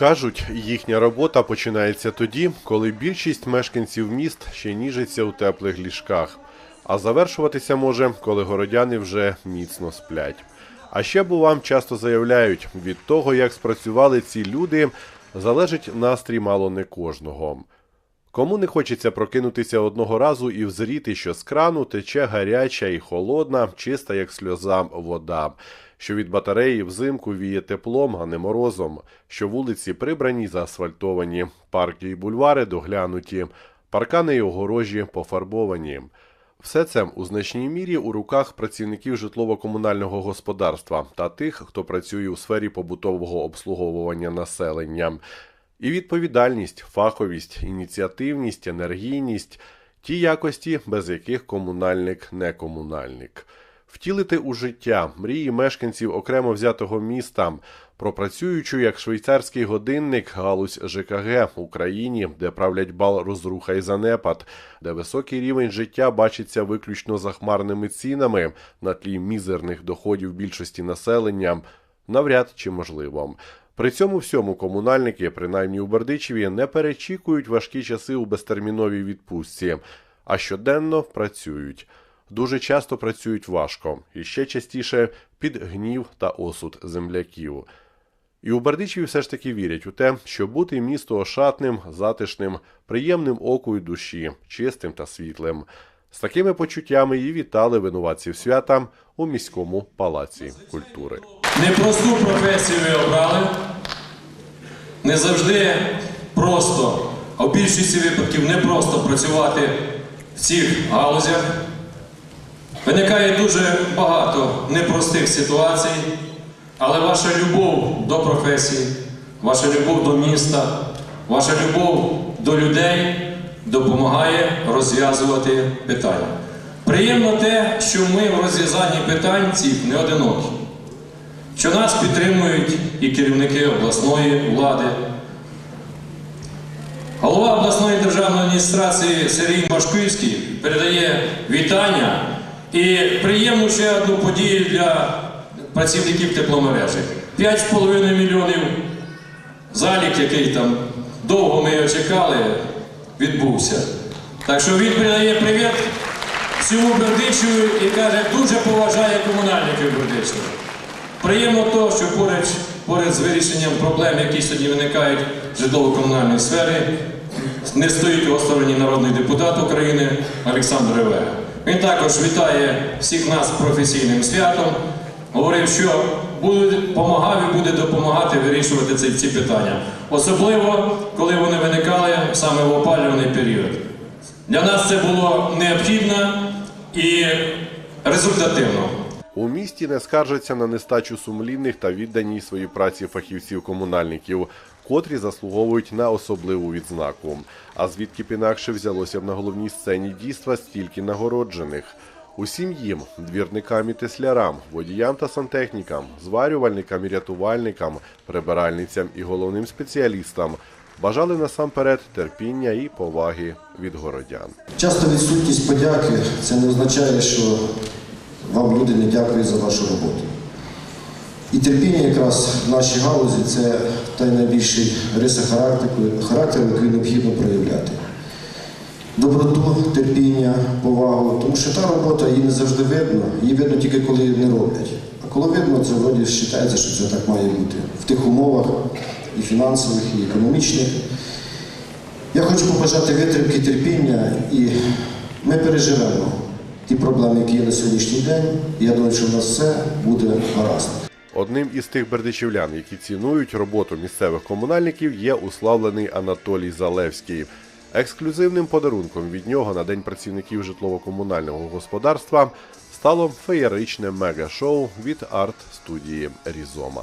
Кажуть, їхня робота починається тоді, коли більшість мешканців міст ще ніжиться у теплих ліжках, а завершуватися може, коли городяни вже міцно сплять. А ще бо вам часто заявляють, від того, як спрацювали ці люди, залежить настрій мало не кожного. Кому не хочеться прокинутися одного разу і взріти, що з крану тече гаряча і холодна, чиста, як сльоза, вода, що від батареї взимку віє теплом, а не морозом, що вулиці прибрані, заасфальтовані, парки і бульвари доглянуті, паркани й огорожі пофарбовані. Все це у значній мірі у руках працівників житлово-комунального господарства та тих, хто працює у сфері побутового обслуговування населення. І відповідальність, фаховість, ініціативність, енергійність ті якості, без яких комунальник не комунальник. Втілити у життя мрії мешканців окремо взятого міста, пропрацюючу як швейцарський годинник галузь ЖКГ в Україні, де правлять бал розруха і занепад, де високий рівень життя бачиться виключно захмарними цінами на тлі мізерних доходів більшості населення, навряд чи можливо. При цьому всьому комунальники, принаймні у Бердичеві, не перечікують важкі часи у безтерміновій відпустці, а щоденно працюють. Дуже часто працюють важко, і ще частіше під гнів та осуд земляків. І у Бердичеві все ж таки вірять у те, що бути місто ошатним, затишним, приємним оку й душі, чистим та світлим. З такими почуттями і вітали винуватців свята у міському палаці культури. Непросту професію ви обрали. Не завжди просто, а в більшості випадків не просто працювати в цих галузях. Виникає дуже багато непростих ситуацій, але ваша любов до професії, ваша любов до міста, ваша любов до людей допомагає розв'язувати питання. Приємно те, що ми в розв'язанні питань цих не одинокі що нас підтримують і керівники обласної влади. Голова обласної державної адміністрації Сергій Машківський передає вітання і приємну ще одну подію для працівників тепломережі. 5,5 мільйонів залік, який там довго ми його чекали, відбувся. Так що він передає привіт всьому Бердичеву і каже, дуже поважає комунальників Бердичева. Приємно то, що поряд, поряд з вирішенням проблем, які сьогодні виникають в житлово-комунальній сфері, не стоїть осторонь народний депутат України Олександр Ревега. Він також вітає всіх нас професійним святом, говорив, що буде, помагав і буде допомагати вирішувати ці, ці питання. Особливо, коли вони виникали саме в опалюваний період. Для нас це було необхідно і результативно. У місті не скаржаться на нестачу сумлінних та відданій своїй праці фахівців-комунальників, котрі заслуговують на особливу відзнаку. А звідки б інакше взялося б на головній сцені дійства стільки нагороджених. Усім їм, двірникам і теслярам, водіям та сантехнікам, зварювальникам і рятувальникам, прибиральницям і головним спеціалістам бажали насамперед терпіння і поваги від городян. Часто відсутність подяки це не означає, що вам люди не дякують за вашу роботу. І терпіння якраз в нашій галузі це та найбільший риса характеру, який необхідно проявляти. Доброту, терпіння, повагу, тому що та робота її не завжди видно, її видно тільки коли її не роблять. А коли видно, це вроді вважається, що це так має бути в тих умовах і фінансових, і економічних. Я хочу побажати витримки, терпіння, і ми переживемо ті проблеми, які є на сьогоднішній день. Я думаю, що в нас все буде гаразд. Одним із тих бердичівлян, які цінують роботу місцевих комунальників, є уславлений Анатолій Залевський. Ексклюзивним подарунком від нього на День працівників житлово-комунального господарства стало феєричне мега-шоу від арт-студії Різома.